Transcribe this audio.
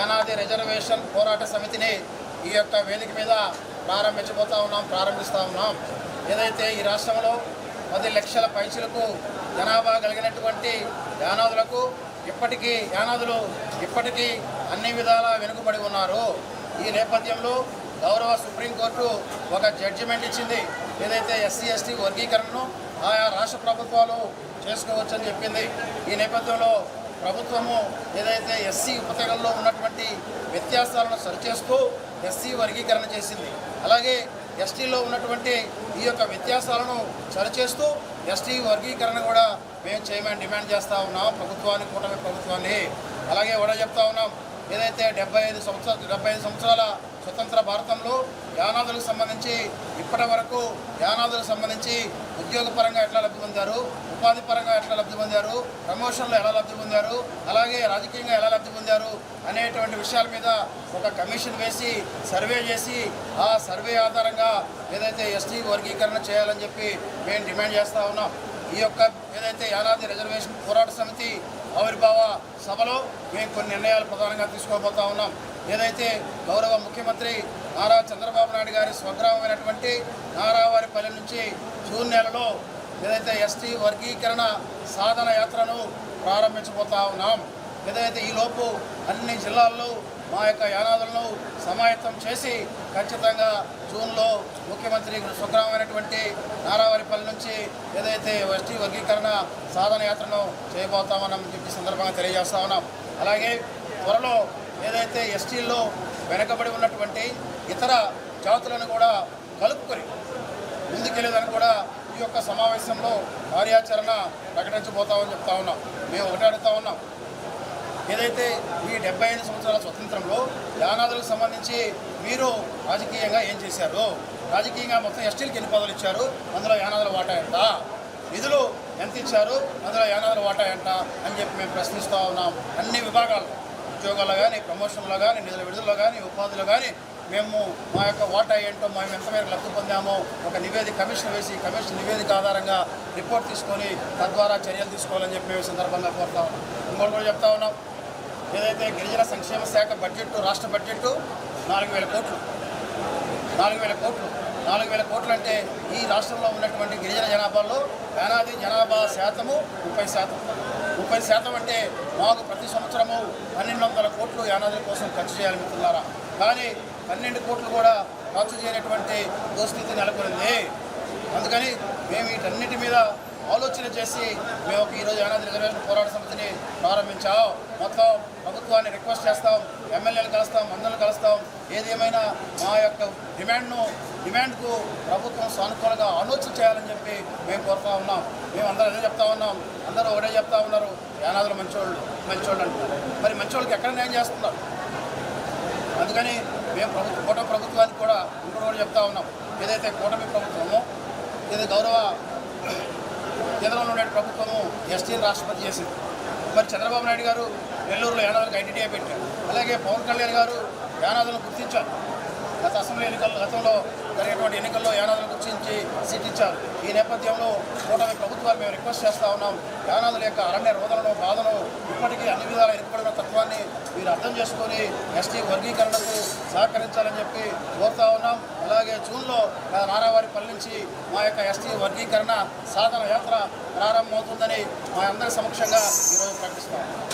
Yanadi reservation పోరాట సమితిని ఈ యొక్క వేదిక మీద ప్రారంభించబోతా ఉన్నాం ప్రారంభిస్తూ ఉన్నాం. ఏదైతే ఈ రాష్ట్రంలో పది లక్షల పైసలకు జనాభా కలిగినటువంటి యానాదులకు ఇప్పటికీ యానాదులు ఇప్పటికీ అన్ని విధాల వెనుకబడి ఉన్నారు. ఈ నేపథ్యంలో గౌరవ సుప్రీంకోర్టు ఒక జడ్జిమెంట్ ఇచ్చింది. ఏదైతే ఎస్సీ ఎస్టీ వర్గీకరణను ఆయా రాష్ట్ర ప్రభుత్వాలు చేసుకోవచ్చని చెప్పింది. ఈ నేపథ్యంలో ప్రభుత్వము ఏదైతే ఎస్సీ ఉపతగంలో ఉన్నటువంటి వ్యత్యాసాలను సరిచేస్తూ ఎస్సీ వర్గీకరణ చేసింది. అలాగే ఎస్టీలో ఉన్నటువంటి ఈ యొక్క వ్యత్యాసాలను సరిచేస్తూ ఎస్టీ వర్గీకరణ కూడా మేము చేయమని డిమాండ్ చేస్తూ ఉన్నాం. ప్రభుత్వాన్ని కూటమి ప్రభుత్వాన్ని అలాగే కూడా చెప్తా ఉన్నాం. ఏదైతే డెబ్బై ఐదు సంవత్సరాలు డెబ్బై ఐదు సంవత్సరాల స్వతంత్ర భారతంలో యానాదులకు సంబంధించి ఇప్పటి వరకు యానాదులకు సంబంధించి ఉద్యోగపరంగా ఎట్లా లబ్ధి పొందారు? ఉపాధి పరంగా ఎట్లా లబ్ధి పొందారు? ప్రమోషన్లు ఎలా లబ్ధి పొందారు? అలాగే రాజకీయంగా ఎలా లబ్ధి పొందారు అనేటువంటి విషయాల మీద ఒక కమిషన్ వేసి సర్వే చేసి ఆ సర్వే ఆధారంగా ఏదైతే ఎస్టీ వర్గీకరణ చేయాలని చెప్పి మేము డిమాండ్ చేస్తూ ఉన్నాం. ఈ యొక్క ఏదైతే యానాది రిజర్వేషన్ పోరాట సమితి ఆవిర్భావ సభలో మేము కొన్ని నిర్ణయాలు ప్రధానంగా తీసుకోబోతా ఉన్నాం. ఏదైతే గౌరవ ముఖ్యమంత్రి నారా చంద్రబాబు నాయుడు గారి స్వగ్రామమైనటువంటి నారావారిపల్లి నుంచి జూన్ నెలలో ఏదైతే ఎస్టీ వర్గీకరణ సాధన యాత్రను ప్రారంభించబోతా ఉన్నాం. ఏదైతే ఈలోపు అన్ని జిల్లాల్లో మా యొక్క యానాదులను సమాయత్తం చేసి ఖచ్చితంగా జూన్లో ముఖ్యమంత్రి స్వగ్రామైనటువంటి నారావారిపల్లి నుంచి ఏదైతే ఎస్టీ వర్గీకరణ సాధన యాత్రను చేయబోతామని చెప్పి సందర్భంగా తెలియజేస్తా ఉన్నాం. అలాగే త్వరలో ఏదైతే ఎస్టీల్లో వెనకబడి ఉన్నటువంటి ఇతర జాతులను కూడా కలుపుకొని ముందుకెళ్ళేదని కూడా ఈ యొక్క సమావేశంలో కార్యాచరణ ప్రకటించబోతామని చెప్తా ఉన్నాం. మేము ఒకటే అడుగుతా ఉన్నాం. ఏదైతే ఈ డెబ్బై ఐదు సంవత్సరాల స్వతంత్రంలో యానాదులకు సంబంధించి మీరు రాజకీయంగా ఏం చేశారు రాజకీయంగా మొత్తం ఎస్టీలకి ఎన్ని పదవులు ఇచ్చారు అందులో యానాదుల వాటా ఎంత? నిధులు ఎంత ఇచ్చారు అందులో యానాదుల వాటా ఎంత అని చెప్పి మేము ప్రశ్నిస్తూ ఉన్నాం. అన్ని విభాగాలు ఉద్యోగాల్లో కానీ ప్రమోషన్లో కానీ నిధుల విడుదలలో కానీ ఉపాధిలో కానీ మేము మా యొక్క వాటా ఏంటో మేము ఎంతమేర లబ్ధి పొందామో ఒక నివేదిక కమిషన్ వేసి కమిషన్ నివేదిక ఆధారంగా రిపోర్ట్ తీసుకొని తద్వారా చర్యలు తీసుకోవాలని చెప్పి మేము సందర్భంగా కోరుతా ఉన్నాం. ఇంకోటి కూడా చెప్తా ఉన్నాం. ఏదైతే గిరిజన సంక్షేమ శాఖ బడ్జెట్ రాష్ట్ర బడ్జెట్ నాలుగు వేల కోట్లు. నాలుగు వేల కోట్లు. నాలుగు వేల కోట్లు అంటే ఈ రాష్ట్రంలో ఉన్నటువంటి గిరిజన జనాభాలో యానాది జనాభా శాతము ముప్పై శాతం. ముప్పై శాతం అంటే మాకు ప్రతి సంవత్సరము పన్నెండు కోట్లు యానాదుల కోసం ఖర్చు చేయాలి మిత్రులారా. కానీ పన్నెండు కోట్లు కూడా ఖర్చు చేయనటువంటి దుస్థితి నెలకొనింది. అందుకని మేము వీటన్నిటి మీద ఆలోచన చేసి మేము ఈరోజు యానాది రిజర్వేషన్ పోరాట సమితిని ప్రారంభించాం. మొత్తం ప్రభుత్వాన్ని రిక్వెస్ట్ చేస్తాం. ఎమ్మెల్యేలు కలుస్తాం మందులు కలుస్తాం. ఏది ఏమైనా మా యొక్క డిమాండ్ను డిమాండ్కు ప్రభుత్వం సానుకూలంగా ఆలోచన చేయాలని చెప్పి మేము కోరుతా ఉన్నాం. మేము అందరూ అదే చెప్తా ఉన్నాం. అందరూ ఒకటే చెప్తా ఉన్నారు. యానాదులు మంచోళ్ళు మంచోళ్ళు అంటున్నారు. మరి ఎక్కడ న్యాయం చేస్తున్నారు? అందుకని మేము ప్రభుత్వ కూటమి ప్రభుత్వానికి కూడా ఇంకోటి కూడా చెప్తా ఉన్నాం. ఏదైతే కూటమి ప్రభుత్వమో ఇది గౌరవ కేంద్రంలో ఉండే ప్రభుత్వము ఎస్టీని రాష్ట్రపతి చేసింది. మరి చంద్రబాబు నాయుడు గారు నెల్లూరులో యానాదులకు ఐడెంటిటీ పెట్టారు. అలాగే పవన్ కళ్యాణ్ గారు యానాదులను గుర్తించారు. గత అసెంబ్లీ ఎన్నికల్లో గతంలో జరిగినటువంటి ఎన్నికల్లో యానాదులు గుర్తించి సీట్ ఇచ్చారు. ఈ నేపథ్యంలో కూటమి ప్రభుత్వాలు మేము రిక్వెస్ట్ చేస్తూ ఉన్నాం. యానాదుల యొక్క అరణ్య రోదనను బాధను ఇప్పటికీ అన్ని విధాలు ఎన్నికబడిన మీరు అర్థం చేసుకొని ఎస్టీ వర్గీకరణకు సహకరించాలని చెప్పి కోరుతా ఉన్నాం. అలాగే జూన్లో నారావారిపల్లి నుంచి మా యొక్క ఎస్టీ వర్గీకరణ సాధన యాత్ర ప్రారంభమవుతుందని మా అందరి సమక్షంగా ఈరోజు ప్రకటిస్తాం